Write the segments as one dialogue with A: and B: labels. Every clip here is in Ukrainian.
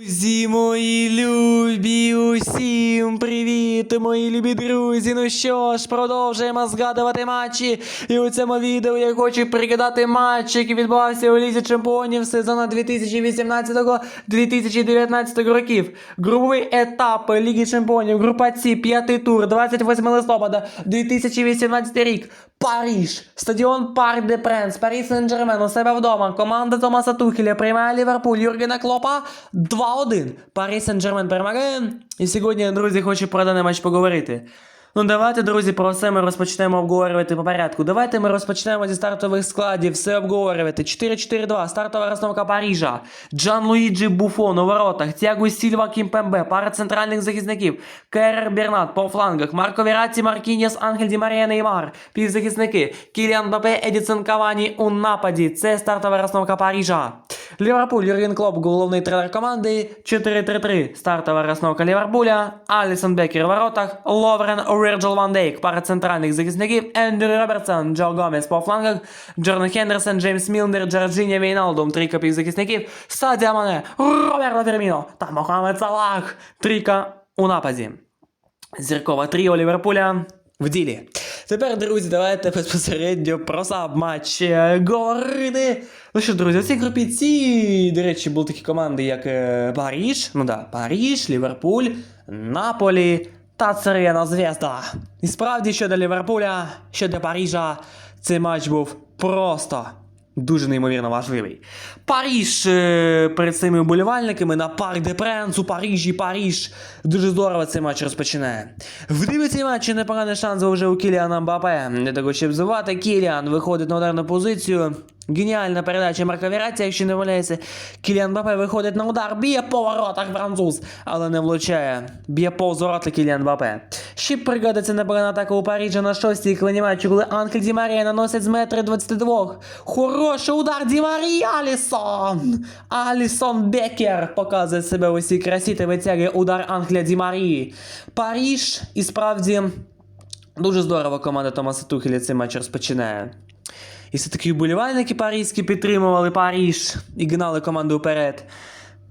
A: Друзі, мої любі, усім привіт, мої любі друзі. Ну що ж, продовжуємо згадувати матчі. І у цьому відео я хочу пригадати матч, який відбувався у Лізі Чемпіонів сезону 2018-2019 років. Груповий етап Ліги Чемпіонів, група С, п'ятий тур, 28 листопада 2018 рік. Паріж, стадіон Парк де Пренс, Парі Сен-Джермен у себе вдома. Команда Томаса Тухеля приймає Ліверпуль Юргена Клопа 2-1. Парі Сен-Джермен перемагає. І сьогодні, друзі, хочу про даний матч поговорити. Ну, давайте, друзі, про все ми розпочнемо обговорювати по порядку. Давайте ми розпочнемо зі стартових складів, все обговорювати. 4-4-2, стартова розновка Парижа. Джан Луїджі Буфон у воротах, Тяго Сільва Кімпембе, пара центральних захисників, Керер Бернат по флангах, Марко Вератті, Маркінєс, Ангель Ді Марія Неймар, півзахисники, Кіліан Бапе, Едісон Кавані у нападі. Це стартова розновка Парижа. Ліверпуль, Юрген Клоп, головний тренер команди. 4-3-3. Стартова розновка Ліверпуля. Алісон Бекер у воротах. Ловрен Вірджил Ван Дейк. Пара центральних захисників. Ендрю Робертсон, Джо Гомес по флангах. Джордан Хендерсон, Джеймс Мілнер, Джорджиня Вейналдум. Трійка півзахисників. Садіо Мане, Роберто Ферміно та Мохамед Салах. Трійка у нападі. Зіркова тріо Ліверпуля в ділі. Тепер, друзі, давайте безпосередньо про сам матч говорити. Ну що, друзі, у цій групі ці, до речі, були такі команди, як Паріж, ну да, Паріж, Ліверпуль, Наполі та Цервена Звезда. І справді, щодо Ліверпуля, щодо Парижа, цей матч був просто Дуже неймовірно важливий. Паріж е, перед цими вболівальниками на Парк де Пренс у Парижі, Паріж. Дуже здорово цей матч розпочинає. В диві цей матч непоганий шанс вже у Кіліана Мбапе. Для того, щоб звати Кіліан виходить на ударну позицію. Геніальна передача Марка Вератті, якщо не валяється. Кіліан Мбапе виходить на удар, б'є по воротах француз, але не влучає. Б'є повз ворота Кіліан Мбапе. Ще пригодиться непогана атака у Парижа на шостій хвилині матчу, коли Анхель Ді Марія наносить з метри 22. Хороший удар Ді Марії Алісон! Алісон Бекер показує себе у всій красі та витягує удар Анхеля Ді Марії. Париж і справді дуже здорово команда Томаса Тухеля цей матч розпочинає. І все таки вболівальники паризькі підтримували Паріж і гнали команду вперед.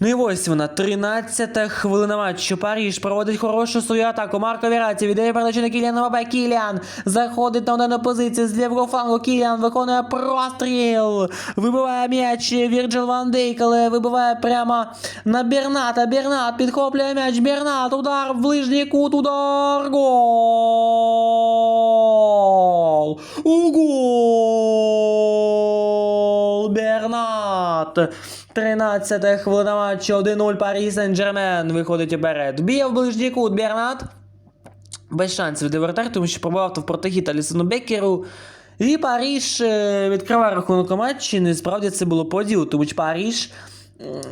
A: Ну і ось вона, 13-та хвилина матчу. Париж проводить хорошу свою атаку. Марко Вератті віддає передачу на Кіліана Мбапе. Кіліан заходить на ударну позицію з лівого флангу. Кіліан виконує простріл. Вибиває м'яч Вірджил Ван Дейк, але вибиває прямо на Берната. Бернат підхоплює м'яч. Бернат. Удар в ближній кут. Удар. Гол. У гол. Бернат. 13 хвилина матчу 1-0 Парі Сен-Джермен виходить уперед. Б'є в ближній кут Бернат. Без шансів вратар, тому що пробував в протихід Алісону Беккеру. І Паріж е, відкриває рахунок у матчі. Насправді це було поділ, тому що Паріж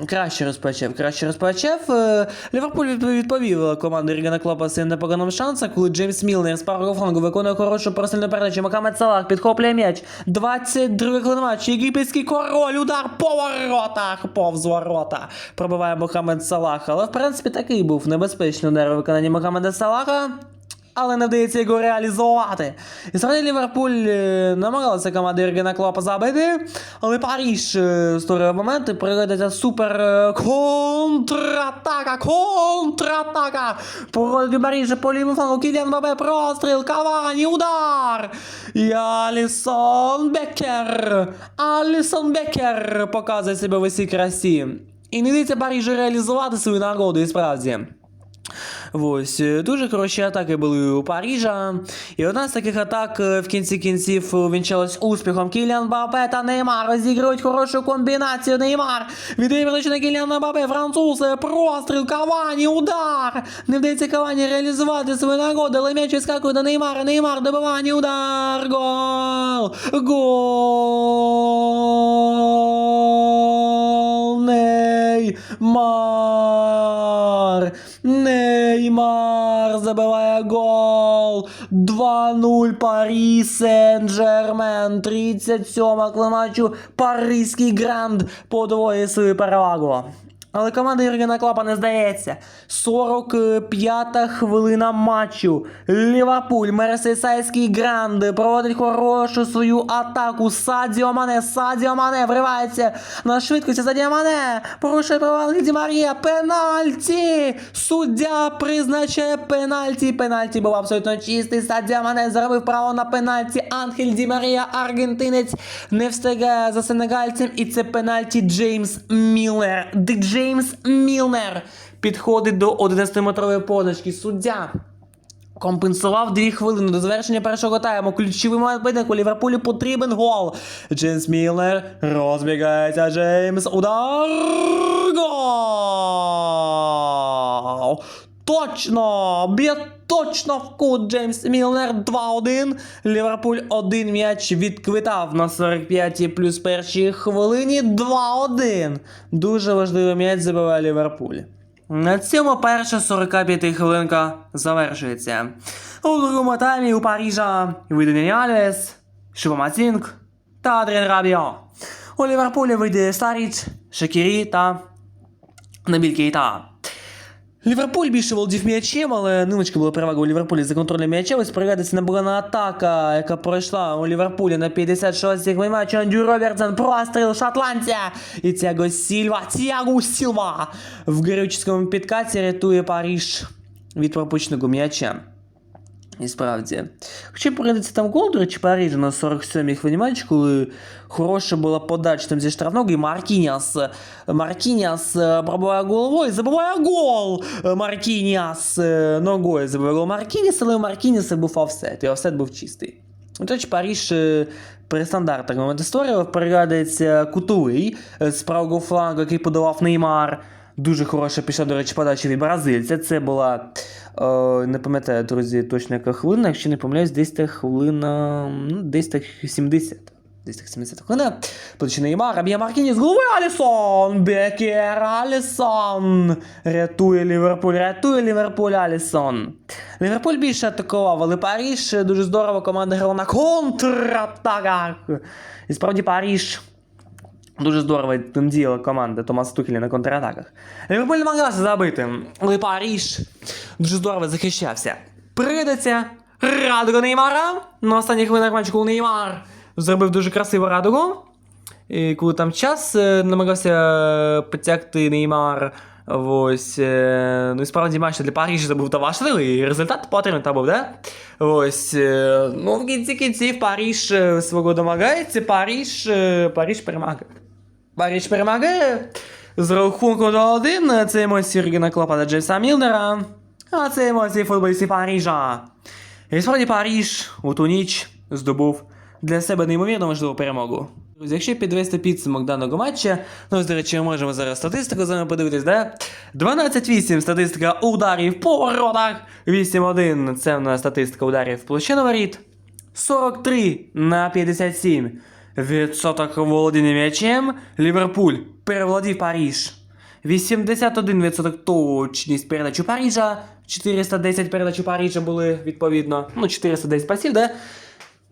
A: краще розпочав. Краще розпочав. Е, Ліверпуль відпов- відповів команді Рігана Клопа своїм непоганим шансом, коли Джеймс Мілнер з правого флангу виконує хорошу прострільну передачу. Макамед Салах підхоплює м'яч. 22 хвилина матчу. Єгипетський король. Удар по воротах. Повз ворота. Пробиває Мохамед Салах. Але в принципі такий був небезпечний удар у виконанні Мохамеда Салаха. Але не вдається його реалізувати. І справді Ліверпуль е, намагалася команда Єргена Клопа забити, але Паріж е, створює моменти, пригодиться супер е, контратака, контратака. Проводить Парижа по лівому флангу, Кіліан Мбапе, простріл, Кавані, удар. І Алісон Беккер, Алісон Беккер показує себе в усій красі. І не дається Парижу реалізувати свою нагоду, і справді. Ось е, дуже хороші атаки були у Парижа. І одна з таких атак е, в кінці кінців увінчалась успіхом. Кіліан Бапе та Неймар розігрують хорошу комбінацію. Неймар віддає на Кіліана Бапе. Француз, е, простріл, Кавані, удар. Не вдається Кавані реалізувати свою нагоду, але м'яч відскакує до Неймара. Неймар, добивання, удар. Гол! Гол! Неймар! Неймар забиває гол. 2-0 Парі Сен-Жермен. 37 климачу Паризький гранд подвоє свою перевагу. Але команда Юргена Клапа не здається. 45-та хвилина матчу. Ліверпуль, Мерсейсайський Гранди проводить хорошу свою атаку. Садіо Мане, Садіо Мане вривається на швидкості Садіо Мане. Порушує право Ді Марія. Пенальті! Суддя призначає пенальті. Пенальті був абсолютно чистий. Садіо Мане заробив право на пенальті. Анхель Ді Марія, аргентинець, не встигає за сенегальцем. І це пенальті Джеймс Мілнер. Де Джеймс Мілнер підходить до 11-метрової позначки. Суддя компенсував дві хвилини до завершення першого тайму. Ключовий момент поєдинку Ліверпулю потрібен гол. Джеймс Мілнер розбігається. Джеймс. Удар. Гол! Точно! Б'є точно в кут Джеймс Мілнер 2-1. Ліверпуль один м'яч відквитав на 45-й плюс першій хвилині 2-1. Дуже важливий м'яч забиває Ліверпуль. На цьому перша 45 хвилинка завершується. У другому таймі у Парижа вийде Альвес, Шубаматінг та Адріан Рабіо. У Ліверпулі вийде Старіч, Шакірі та Набіль Кейта. Ліверпуль більше володів м'ячем, але ниночка була перевага у Ліверпулі за контролем м'яча. Ось пригадається набрана атака, яка пройшла у Ліверпулі на 56-й хвилині матчу. Робертсон, простріл шотландця. І Тяго Сільва, Тяго Сільва в героїчному підкаті рятує Париж від пропущеного м'яча. І справді. Хоча пригадується там гол, до речі, на 47-й хвилині коли хороша була подача там зі штрафного, і Маркініас, Маркініас е, пробиває головою, забиває гол! Е, Маркініас е, ногою забиває гол Маркініас, але у Маркініаса був офсет, і офсет був чистий. До е, при стандартах момент створював, пригадується кутовий е, з правого флангу, який подавав Неймар. Дуже хороша пішла, до речі, подача від бразильця. Це була, е, не пам'ятаю, друзі, точно яка хвилина, якщо не помиляюсь, десь та хвилина, ну, десь так 70. Десь так 70 хвилина. Подача Неймара, б'є Маркіні з голови Алісон! Бекер Алісон! Рятує Ліверпуль, рятує Ліверпуль Алісон. Ліверпуль більше атакував, але Париж дуже здорово команда грала на контратаках. І справді Париж Дуже здорово там діяла команда Томаса Тухеля на контратаках. Ліверпуль намагався забити, але дуже здорово захищався. Придаться радуга Неймара. На останніх хвилинах матчу, Неймар зробив дуже красиву радугу. І коли там час е, намагався потягти Неймар. Ось, е, ну і справді матч для Парижа це був та важливий, і результат потрібен та був, да? Ось, е, ну в кінці кінців Париж е, свого домагається, Париж, е, Париж перемагає. Париж перемагає з рахунку до 1. Це емоції Рігена Клопа та Джейса Мілнера. А це емоції футболістів Парижа. І справді Париж у ту ніч здобув для себе неймовірно важливу перемогу. Друзі, якщо підвести підсумок даного матча, ну до речі, ми можемо зараз статистику з вами подивитись, да? 12-8 статистика ударів по воротах, 8-1 це в нас статистика ударів в площину воріт, 43 на 57 відсоток володіння м'ячем, Ліверпуль переволодів Париж. 81% точність передач у Парижа, 410 передач у Парижа були відповідно. Ну, 410 пасів, да?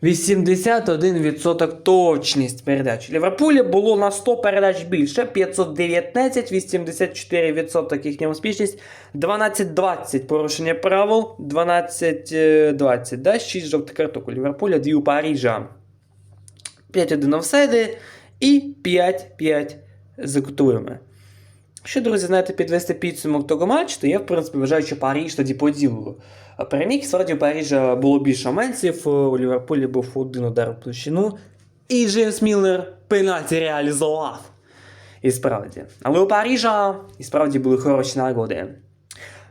A: 81% точність передач. Ліверпулі було на 100 передач більше, 519, 84% їхня успішність, 12-20 порушення правил, 12-20, да? 6 жовтих карток у Ліверпуля, 2 у Парижа. 5-1 офсайди і 5-5 за кутовими. Якщо, друзі, знаєте, підвести підсумок того матчу, то я, в принципі, вважаю, що Париж тоді по переміг. Справді у Парижа було більше моментів, у Ліверпулі був один удар у площину, і Джеймс Міллер пенальті реалізував. І справді. Але у Парижа і справді були хороші нагоди.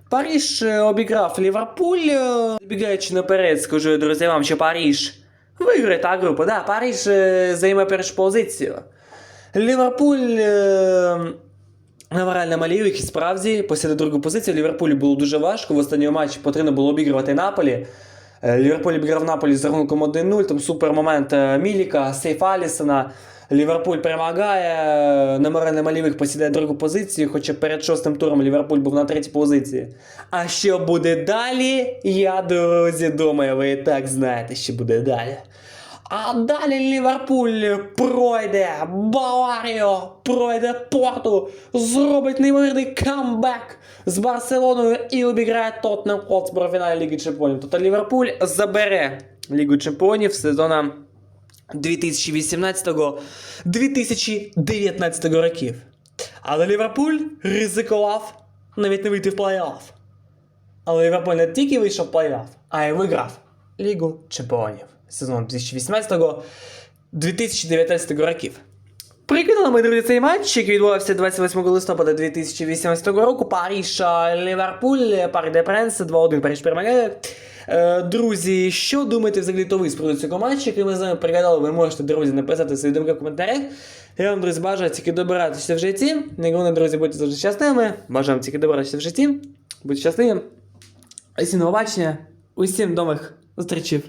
A: Париж е, обіграв Ліверпуль, е, бігаючи наперед, скажу друзі вам, що Париж виграє та групу. Да, Париж е, займе першу позицію. Ліверпуль е, на малівик і справді посіде другу позицію. Ліверпулю було дуже важко. В останньому матчі потрібно було обігрувати Наполі. Е, Ліверпуль обіграв Наполі з рахунком 1-0. Там супер момент Міліка, сейф Алісона. Ліверпуль перемагає. на малівих посідає другу позицію, хоча перед шостим туром Ліверпуль був на третій позиції. А що буде далі? Я, друзі, думаю, ви і так знаєте, що буде далі. А далі Ліверпуль пройде Баварію, пройде Порту, зробить неймовірний камбек з Барселоною і обіграє Тоттенхем Хотспур у фіналі Ліги Чемпіонів. Тобто Ліверпуль забере Лігу Чемпіонів сезона 2018-2019 років. Але Ліверпуль ризикував навіть не вийти в плей-офф. Але Ліверпуль не тільки вийшов в плей-офф, а й виграв Лігу Чемпіонів сезону 2018-2019 років. Прикинули ми друзі цей матч, який відбувався 28 листопада 2018 року. Паріж Ліверпуль, Парі де Пренс, 2-1 Паріж перемагає. Е, Друзі, що думаєте взагалі то ви з цього матчу, який ми з вами пригадали, ви можете, друзі, написати свої думки в коментарях. Я вам, друзі, бажаю тільки добиратися в житті. Найголовніше, друзі, будьте завжди щасливими. Бажаю вам тільки добиратися в житті. Будьте щасливі. Усім побачення. Усім нових зустрічей.